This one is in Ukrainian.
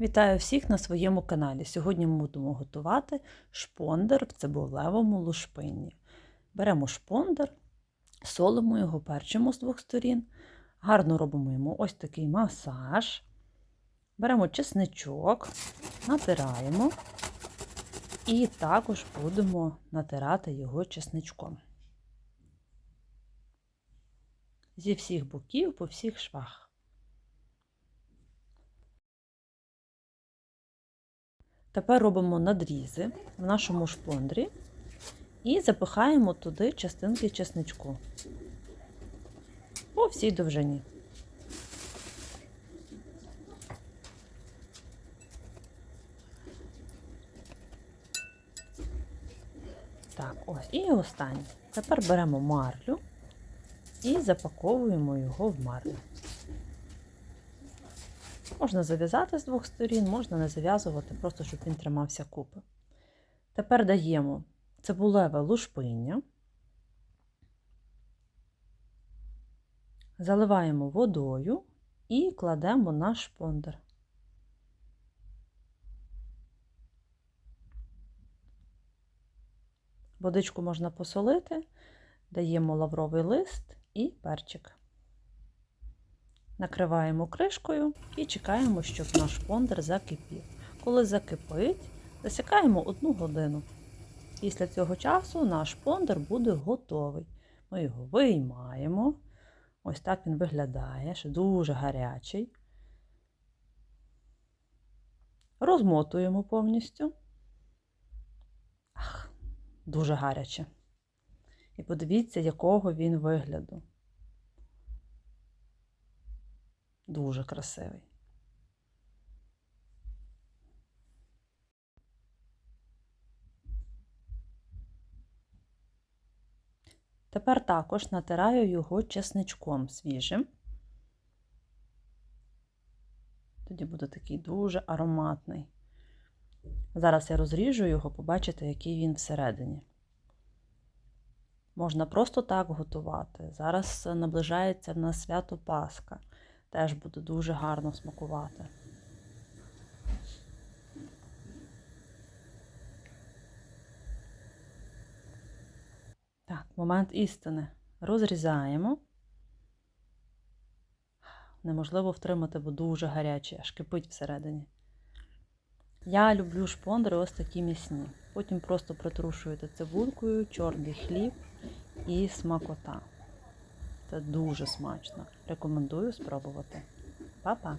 Вітаю всіх на своєму каналі. Сьогодні ми будемо готувати шпондер в цибулевому лушпинні. Беремо шпондер, солимо його, перчимо з двох сторін, гарно робимо йому ось такий масаж. Беремо чесничок, натираємо і також будемо натирати його чесничком. Зі всіх боків по всіх швах. Тепер робимо надрізи в нашому шпондрі і запихаємо туди частинки чесничку по всій довжині. Так, ось. І останнє. Тепер беремо марлю і запаковуємо його в марлю. Можна зав'язати з двох сторін, можна не зав'язувати, просто щоб він тримався купи. Тепер даємо цибулеве лушпиння, заливаємо водою і кладемо на шпондер. Водичку можна посолити, даємо лавровий лист і перчик. Накриваємо кришкою і чекаємо, щоб наш пондер закипів. Коли закипить, засікаємо одну годину. Після цього часу наш пондер буде готовий. Ми його виймаємо. Ось так він виглядає, ще дуже гарячий. Розмотуємо повністю. Ах, дуже гаряче. І подивіться, якого він вигляду. Дуже красивий. Тепер також натираю його чесничком свіжим. Тоді буде такий дуже ароматний. Зараз я розріжу його, побачите, який він всередині. Можна просто так готувати. Зараз наближається в нас свято Пасха теж буде дуже гарно смакувати. Так, момент істини. Розрізаємо. Неможливо втримати, бо дуже гарячий, аж кипить всередині. Я люблю шпондри ось такі м'ясні. Потім просто притрушуєте цибулькою, чорний хліб і смакота. Це дуже смачно. Рекомендую спробувати. Па-па!